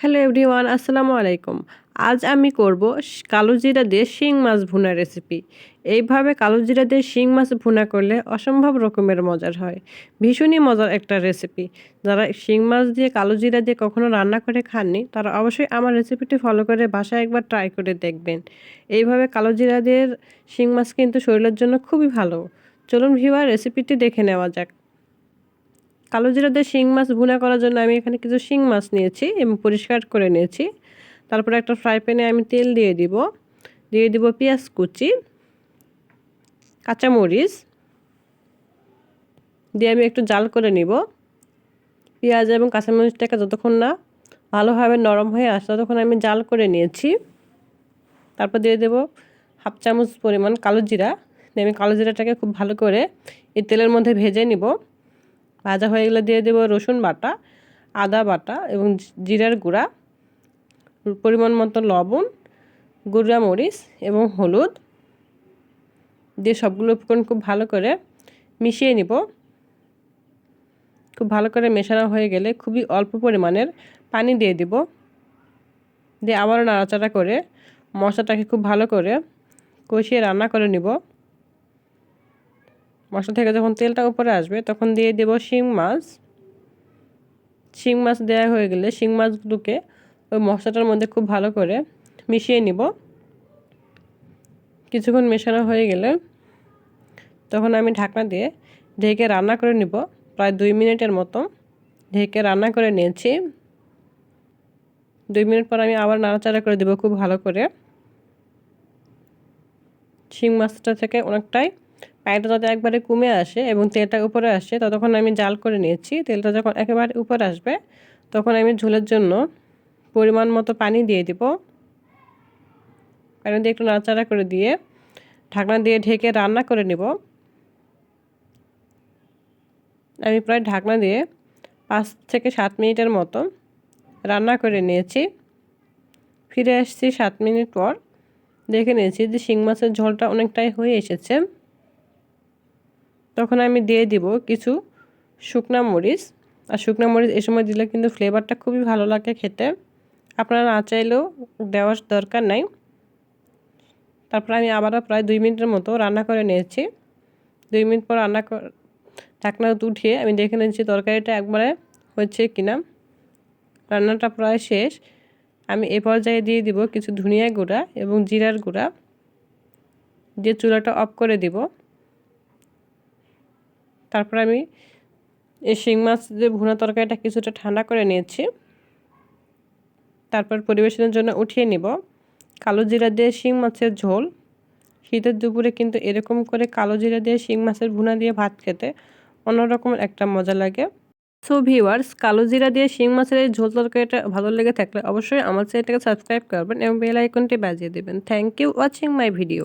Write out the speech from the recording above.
Hello everyone, আসসালামু আলাইকুম। আজ আমি করব কালো জিরা দিয়ে শিং মাছ ভুনা রেসিপি। এইভাবে কালো জিরা দিয়ে শিং মাছ ভুনা করলে অসম্ভব রকমের মজার হয়। ভীষণই মজার একটা রেসিপি। যারা শিং মাছ দিয়ে কালো জিরা দিয়ে কখনো রান্না করে খাননি, তারা অবশ্যই আমার রেসিপিটি ফলো করে বাসায় একবার ট্রাই করে দেখবেন। এইভাবে কালো জিরা দিয়ে শিং মাছ কিন্তু শরীরের জন্য খুবই ভালো। চলুন ভিওয়ার রেসিপিটি দেখে নেওয়া যাক। কালো জিরা দিয়ে শিং মাছ ভুনা করার জন্য আমি এখানে কিছু শিং মাছ নিয়েছি এবং পরিষ্কার করে নিয়েছি। তারপরে একটা ফ্রাই প্যানে আমি তেল দিয়ে দিব। দিয়ে দিব পেঁয়াজ কুচি, কাঁচামরিচ। দিয়ে আমি একটু জাল করে নিব। পেঁয়াজ এবং কাঁচামরিচটাকে যতক্ষণ না ভালোভাবে নরম হয়ে আসে ততক্ষণ আমি জাল করে নিয়েছি। তারপর দিয়ে দেব হাফ চামচ পরিমাণ কালো জিরা। দিয়ে আমি কালো জিরাটাকে খুব ভালো করে এই তেলের মধ্যে ভেজে নিব। ভাজা হয়ে গেলে দিয়ে দেবো রসুন বাটা, আদা বাটা এবং জিরার গুঁড়া, পরিমাণ মতো লবণ গুঁড়া মরিচ এবং হলুদ। দিয়ে সবগুলো উপকরণ খুব ভালো করে মিশিয়ে নিব। খুব ভালো করে মেশানো হয়ে গেলে খুবই অল্প পরিমাণের পানি দিয়ে দিব। দিয়ে আবারও নাড়াচাড়া করে মশলাটাকে খুব ভালো করে কষিয়ে রান্না করে নিব। মশলা থেকে যখন তেলটা উপরে আসবে, তখন দিয়ে দেব শিং মাছ। শিং মাছ দেওয়া হয়ে গেলে শিং মাছগুলোকে ওই মশলাটার মধ্যে খুব ভালো করে মিশিয়ে নিব। কিছুক্ষণ মেশানো হয়ে গেলে তখন আমি ঢাকনা দিয়ে ঢেকে রান্না করে নিব। প্রায় দুই মিনিটের মতো ঢেকে রান্না করে নিয়েছি। দুই মিনিট পর আমি আবার নাড়াচাড়া করে দেবো খুব ভালো করে। শিং মাছটা থেকে অনেকটাই পানিটা যাতে একবারে কমে আসে এবং তেলটা উপরে আসে, ততক্ষণ আমি জাল করে নিয়েছি। তেলটা যখন একেবারে উপরে আসবে, তখন আমি ঝোলের জন্য পরিমাণ মতো পানি দিয়ে দিব। পানি দিয়ে একটু নাড়াচাড়া করে দিয়ে ঢাকনা দিয়ে ঢেকে রান্না করে নিব। আমি প্রায় ঢাকনা দিয়ে পাঁচ থেকে সাত মিনিটের মতো রান্না করে নিয়েছি। ফিরে আসছি সাত মিনিট পর। দেখে নিয়েছি যে শিং মাছের ঝোলটা অনেকটাই হয়ে এসেছে। তখন আমি দিয়ে দিব কিছু শুকনা মরিচ। আর শুকনা মরিচ এই সময় দিলে কিন্তু ফ্লেভারটা খুবই ভালো লাগে খেতে। আপনারা না চাইলেও দেওয়ার দরকার নাই। তারপর আমি আবারও প্রায় দুই মিনিটের মতো রান্না করে নিয়েছি। দুই মিনিট পর রান্না ঢাকনা উঠিয়ে আমি দেখে নিয়েছি তরকারিটা একবারে হচ্ছে কিনা। রান্নাটা প্রায় শেষ। আমি এ পর্যায়ে দিয়ে দিব কিছু ধনিয়া গুঁড়া এবং জিরার গুঁড়া। দিয়ে চুলাটা অফ করে দিব। তারপর আমি এই শিং মাছ যে ভুনা তরকারিটা কিছুটা ঠান্ডা করে নিয়েছি। তারপর পরিবেশনের জন্য উঠিয়ে নিব। কালো জিরা দিয়ে শিং মাছের ঝোল। শীতের দুপুরে কিন্তু এরকম করে কালো জিরা দিয়ে শিং মাছের ভুনা দিয়ে ভাত খেতে অন্যরকম একটা মজা লাগে। সো ভিউয়ার্স কালো জিরা দিয়ে শিং মাছের এই ঝোল তরকারিটা ভালো লেগে থাকলে অবশ্যই আমার চ্যানেলটাকে সাবস্ক্রাইব করবেন এবং বেল আইকনটি বাজিয়ে দেবেন। Thank you watching my video